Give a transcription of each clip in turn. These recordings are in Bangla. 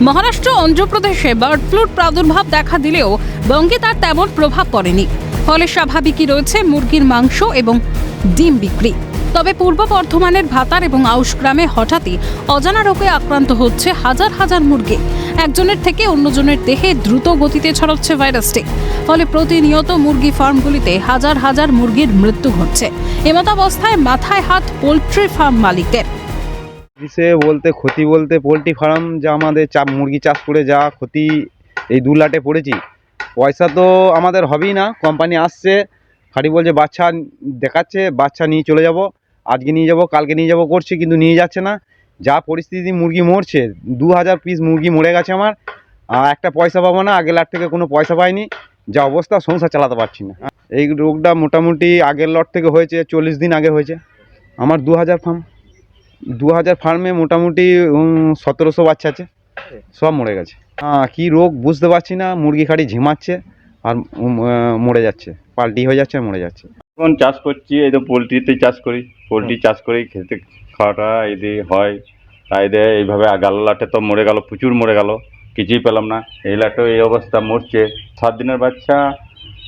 মহারাষ্ট্র, অন্ধ্রপ্রদেশে বার্ড ফ্লুর প্রাদুর্ভাব দেখা দিলেও বঙ্গে তার তেমন প্রভাব পড়েনি। ফলে স্বাভাবিকই রয়েছে মুরগির মাংস এবং ডিম বিক্রি। তবে পূর্ব বর্ধমানের ভাতার এবং আউশ গ্রামে হঠাৎই অজানা রোগে আক্রান্ত হচ্ছে হাজার হাজার মুরগি। একজনের থেকে অন্যজনের দেহে দ্রুত গতিতে ছড়াচ্ছে ভাইরাসটি। ফলে প্রতিনিয়ত মুরগি ফার্মগুলিতে হাজার হাজার মুরগির মৃত্যু ঘটছে। এমতাবস্থায় মাথায় হাত পোলট্রি ফার্ম মালিকদের। বিষয়ে বলতে, ক্ষতি বলতে পোলট্রি ফার্ম যা আমাদের চা, মুরগি চাষ করে যা ক্ষতি এই দু লাটে পড়েছি। পয়সা তো আমাদের হবেই না কোম্পানি আসছে খালি বলছে, বাচ্চা দেখাচ্ছে, বাচ্চা নিয়ে চলে যাব, আজকে নিয়ে যাব, কালকে নিয়ে যাব, করছে কিন্তু নিয়ে যাচ্ছে না। যা পরিস্থিতি, মুরগি মরছে, দু হাজার পিস মুরগি মরে গেছে আমার একটা পয়সা পাবো না, আগের লাট থেকে কোনো পয়সা পাইনি, যা অবস্থা, সংসার চালাতে পারছি না। এই রোগটা মোটামুটি আগের লট থেকে হয়েছে, চল্লিশ দিন আগে হয়েছে, আমার দু হাজার ফার্ম দু হাজার ফার্মে মোটামুটি সতেরোশো বাচ্চা আছে। সব মরে গেছে। হ্যাঁ কী রোগ বুঝতে পারছি না মুরগি খাড়ি ঝিমাচ্ছে আর মরে যাচ্ছে পাল্টি হয়ে যাচ্ছে আর মরে যাচ্ছে। এখন চাষ করছি এই তো পোলট্রিতে চাষ করি। পোলট্রি চাষ করি খেতে খাওয়াটা এই দিয়ে হয়। তাই দিয়ে এইভাবে গাল লাটে তো মরে গেল প্রচুর মরে গেল কিছুই পেলাম না। এই লাটে এই অবস্থা মরছে। সাত দিনের বাচ্চা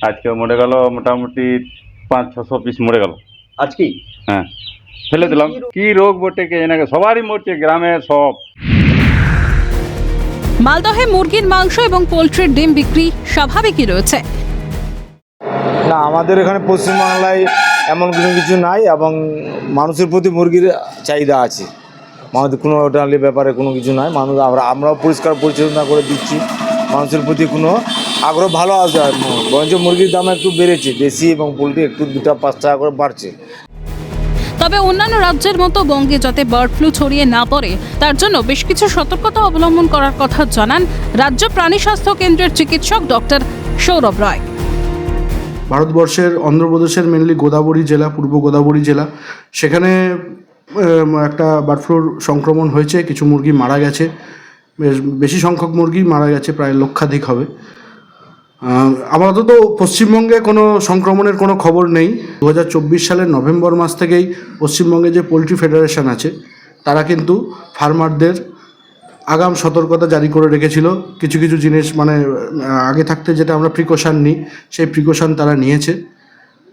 আজকে মরে গেল মোটামুটি পাঁচ ছশো পিস মরে গেল। আজকেই? হ্যাঁ। ফেলে দিলাম। কি রোগ? বটে কে এনাকে সবারই মরছে গ্রামে সব। মালদহে মুরগির মাংস এবং পোলট্রির ডিম বিক্রি স্বাভাবিকই রয়েছে। না আমাদের এখানে পশ্চিমবাংলায় এমন কোনো কিছু নাই এবং মানুষের প্রতি মুরগির চাহিদা আছে। আমাদের কোনো ওটা ব্যাপারে কোনো কিছু নাই। মানুষ আমরা আমরাও পরিষ্কার পরিচ্ছন্ন করে দিচ্ছি। মানুষের প্রতি কোনো আগ্রহ ভালো আছে আর বরঞ্চ মুরগির দাম একটু বেড়েছে দেশি এবং পোলট্রি একটু দুটা পাঁচ টাকা করে বাড়ছে। তবে অন্যান্য রাজ্যের মতো বঙ্গে যাতে বার্ড ফ্লু ছড়িয়ে না পড়ে, তার জন্য বেশ কিছু সতর্কতা অবলম্বন করার কথা জানান রাজ্য প্রাণী স্বাস্থ্য কেন্দ্রের চিকিৎসক ডক্টর সৌরভ রায়। ভারতবর্ষের অন্ধ্রপ্রদেশের মেনলি গোদাবরী জেলা, পূর্ব গোদাবরী জেলা। সেখানে একটা বার্ড ফ্লুর সংক্রমণ হয়েছে, কিছু মুরগি মারা গেছে। বেশ সংখ্যক মুরগি মারা গেছে, প্রায় লক্ষাধিক হবে। আপাতত পশ্চিমবঙ্গে কোনো সংক্রমণের কোনো খবর নেই। দু হাজার চব্বিশ সালের নভেম্বর মাস থেকেই পশ্চিমবঙ্গে যে পোলট্রি ফেডারেশন আছে, তারা কিন্তু ফার্মারদের আগাম সতর্কতা জারি করে রেখেছিল। কিছু কিছু জিনিস মানে আগে থাকতে যেটা আমরা প্রিকশন নিই, সেই প্রিকশন তারা নিয়েছে,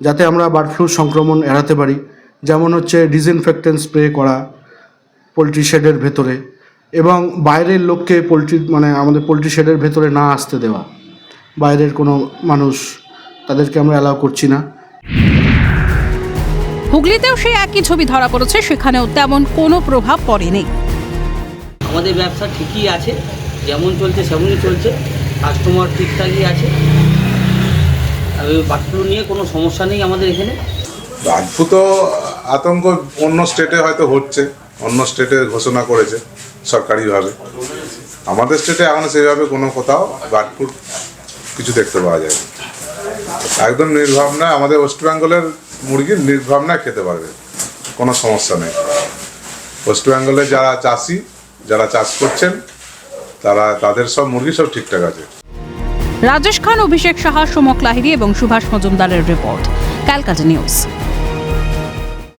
যাতে আমরা বার্ড ফ্লু সংক্রমণ এড়াতে পারি। যেমন হচ্ছে ডিসইনফেক্টেন্ট স্প্রে করা পোলট্রি শেডের ভেতরে এবং বাইরের লোককে পোলট্রি মানে আমাদের পোলট্রি শেডের ভেতরে না আসতে দেওয়া। বাইরের কোনো মানুষ তাদেরকে আমরা অ্যালাউ করছি না। হুগলিতেও সেই একই ছবি ধরা পড়েছে সেখানেও তেমন কোনো প্রভাব পড়েনি। আমাদের ব্যবসা ঠিকই আছে যেমন চলছে সেমনই চলছে কাস্টমার ঠিকঠাকই আছে। আর ওই বাটফ্লু নিয়ে কোনো সমস্যা নেই আমাদের এখানে। অদ্ভুত আতঙ্ক অন্য স্টেটে হয়তো হচ্ছে অন্য স্টেটে ঘোষণা করেছে সরকারিভাবে। আমাদের স্টেটে এখন সেইভাবে কোনো কোথাও বার্ডফুড কিছু দেখতে পাওয়া যায়। একদম নির্ভাবনায় আমাদের ওয়েস্ট বেঙ্গলের মুরগি নির্ভাবনায় খেতে পারবে, কোনো সমস্যা নেই। ওয়েস্ট বেঙ্গলে যারা চাষি, যারা চাষ করছেন, তারা, তাদের সব মুরগি সব ঠিকঠাক আছে। রাজেশ খান, অভিষেক সাহা, সোমক লাহিরি এবং সুভাষ মজুমদারের রিপোর্ট, ক্যালকাটা নিউজ।